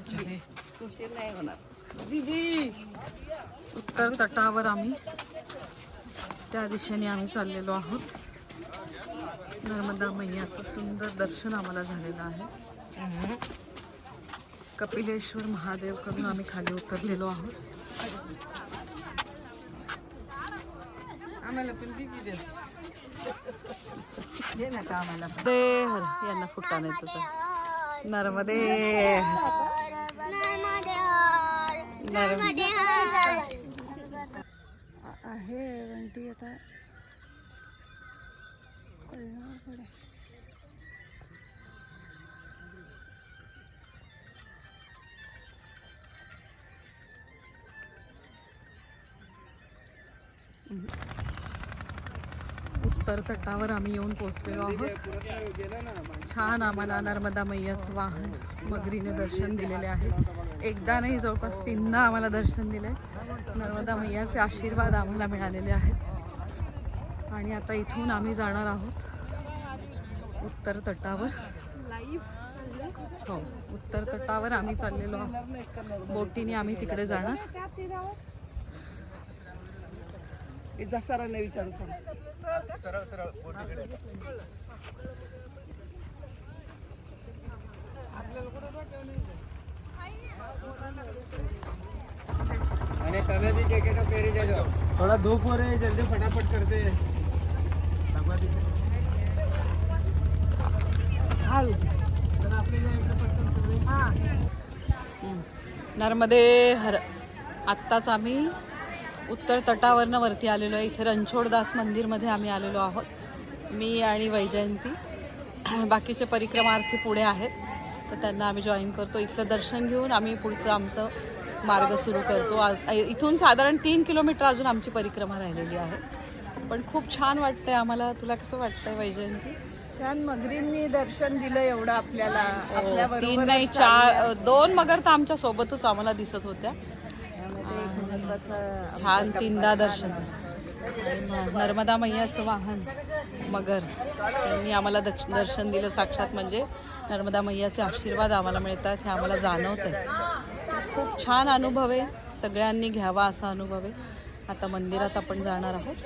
उशीर नाही होणार दीदी! उत्तर तटावर आम्ही. त्या दिशेने आम्ही चाललेलो आहोत. नर्मदा मैयाचं सुंदर दर्शन आम्हाला झालेलं आहे. कपिलेश्वर महादेवकडून आम्ही खाली उतरलेलो आहोत. आम्हाला पण दीदी दे. ना का आम्हाला? पण. दे हर यांना फुटा नाही तुझा. नर्मदे नर्मदे! आहे वंटी आता कळणार थोडं. उत्तर तटावर आम्ही येऊन पोहोचलेलो आहोत. छान आम्हाला नर्मदा मैयाचं वाहन मगरीने दर्शन दिलेले आहे. एकदा नाही जवळपास तीनदा आम्हाला दर्शन दिले नर्मदा मैयाचे आशीर्वाद आम्हाला मिळालेले आहेत. आणि आता इथून आम्ही जाणार आहोत उत्तर तटावर. हो उत्तर तटावर आम्ही चाललेलो आहोत. बोटीने आम्ही तिकडे जाणार. हे जा सरांना विचारू. थोड़ा धूप हो रही है जल्दी फटाफट करते. नर्मदे हर आत्ताच आम्ही उत्तर तटावरनं वरती आलेलो आहे. इथे रणछोडदास मंदिरमध्ये आम्ही आलेलो आहोत. मी आणि वैजयंती. बाकीचे परिक्रमार्थी पुढे आहेत. तर त्यांना आम्ही जॉईन करतो. इथलं दर्शन घेऊन आम्ही पुढचं आमचं मार्ग सुरू करतो. आ- इथून साधारण तीन किलोमीटर अजून आमची परिक्रमा राहिलेली आहे. पण खूप छान वाटतंय आम्हाला. तुला कसं वाटतंय वैजयंती? छान मगरींनी दर्शन दिलं एवढं आपल्याला. आपल्या हो, तीन नाही चार दोन मगर तर आमच्या सोबतच आम्हाला दिसत होत्या. छान तीनदा दर्शन. नर्मदा मैयाचं वाहन मगर. त्यांनी आम्हाला दक्ष दर्शन दिलं साक्षात म्हणजे नर्मदा मैयाचे आशीर्वाद आम्हाला मिळतात हे आम्हाला जाणवत आहे खूप छान अनुभव आहे सगळ्यांनी घ्यावा असा अनुभव आहे. आता मंदिरात आपण जाणार आहोत.